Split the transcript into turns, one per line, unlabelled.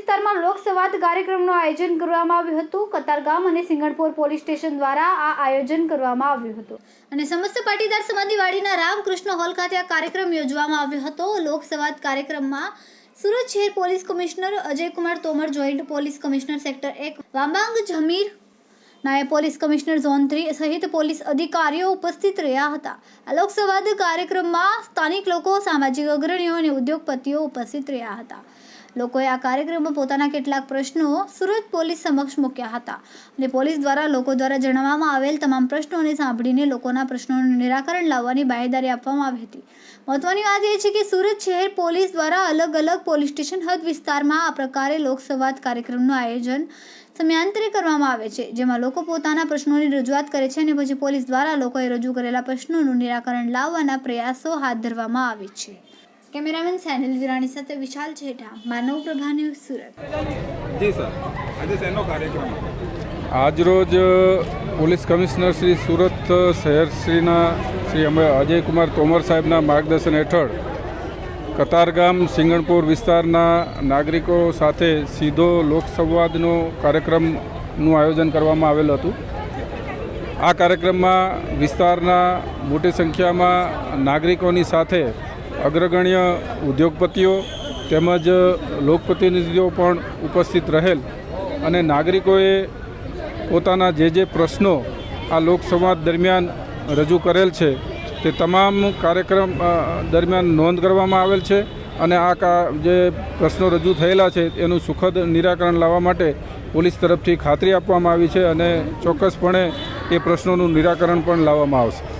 વિસ્તારમાં લોકસંવાદ કાર્યક્રમનું આયોજન કરવામાં આવ્યું હતું. કતારગામ અને સિંગણપુર પોલીસ સ્ટેશન દ્વારા આ આયોજન કરવામાં આવ્યું હતું. અને સમસ્ત પાટીદાર સમાધિવાડીના રામકૃષ્ણ હોલ ખાતે આ કાર્યક્રમ યોજવામાં આવ્યો હતો. લોકસંવાદ કાર્યક્રમમાં સુરત શહેર police commissioner Ajaykumar Tomar, joint police commissioner sector એક વામાંગ જમીર નાયબ પોલીસ કમિશનર ઝોન થ્રી સહિત પોલીસ અધિકારીઓ ઉપસ્થિત રહ્યા હતા. આ લોકસંવાદ કાર્યક્રમમાં સ્થાનિક લોકો, સામાજિક અગ્રણીઓ અને ઉદ્યોગપતિઓ ઉપસ્થિત રહ્યા હતા. લોકોએ આ કાર્યક્રમમાં પોતાના કેટલાક પ્રશ્નો સુરત પોલીસ સમક્ષ મૂક્યા હતા. અને પોલીસ દ્વારા લોકો દ્વારા જણાવવામાં આવેલ તમામ પ્રશ્નોને સાંભળીને લોકોના પ્રશ્નોનું નિરાકરણ લાવવાની બાહેદારી આપવામાં આવી હતી. મહત્વની વાત એ છે કે સુરત શહેર પોલીસ દ્વારા અલગ અલગ પોલીસ સ્ટેશન હદ વિસ્તારમાં આ પ્રકારે લોકસંવાદ કાર્યક્રમનું આયોજન સમયાંતરે કરવામાં આવે છે, જેમાં લોકો પોતાના પ્રશ્નોની રજૂઆત કરે છે અને પછી પોલીસ દ્વારા લોકોએ રજૂ કરેલા પ્રશ્નોનું નિરાકરણ લાવવાના પ્રયાસો હાથ ધરવામાં આવે છે. કેમેરામેન સેનિલ વિરાણી સાથે વિશાલ છેઠા માનવ પ્રભા ન્યૂઝ સુરત.
જી સર આજે શેનો કાર્યક્રમ?
આજરોજ પોલીસ કમિશનર શ્રી સુરત શહેર શ્રીના શ્રી અમે અજયકુમાર તોમર સાહેબના માર્ગદર્શન હેઠળ કતારગામ સિંગણપુર વિસ્તારના નાગરિકો સાથે સીધો લોકસંવાદનો કાર્યક્રમનું આયોજન કરવામાં આવેલ હતું. આ કાર્યક્રમમાં વિસ્તારના મોટી સંખ્યામાં નાગરિકોની સાથે અગ્રગણ્ય ઉદ્યોગપતિઓ તેમજ લોકપ્રતિનિધિઓ પણ ઉપસ્થિત રહેલ અને નાગરિકોએ પોતાના જે જે પ્રશ્નો આ લોકસંવાદ દરમિયાન રજૂ કરેલ છે તે તમામ કાર્યક્રમ દરમિયાન નોંધ કરવામાં આવેલ છે અને આ કા, જે પ્રશ્નો રજૂ થયેલા છે એનું સુખદ નિરાકરણ લાવવા માટે પોલીસ તરફથી ખાતરી આપવામાં આવી છે અને ચોક્કસપણે એ પ્રશ્નોનું નિરાકરણ પણ લાવવામાં આવશે.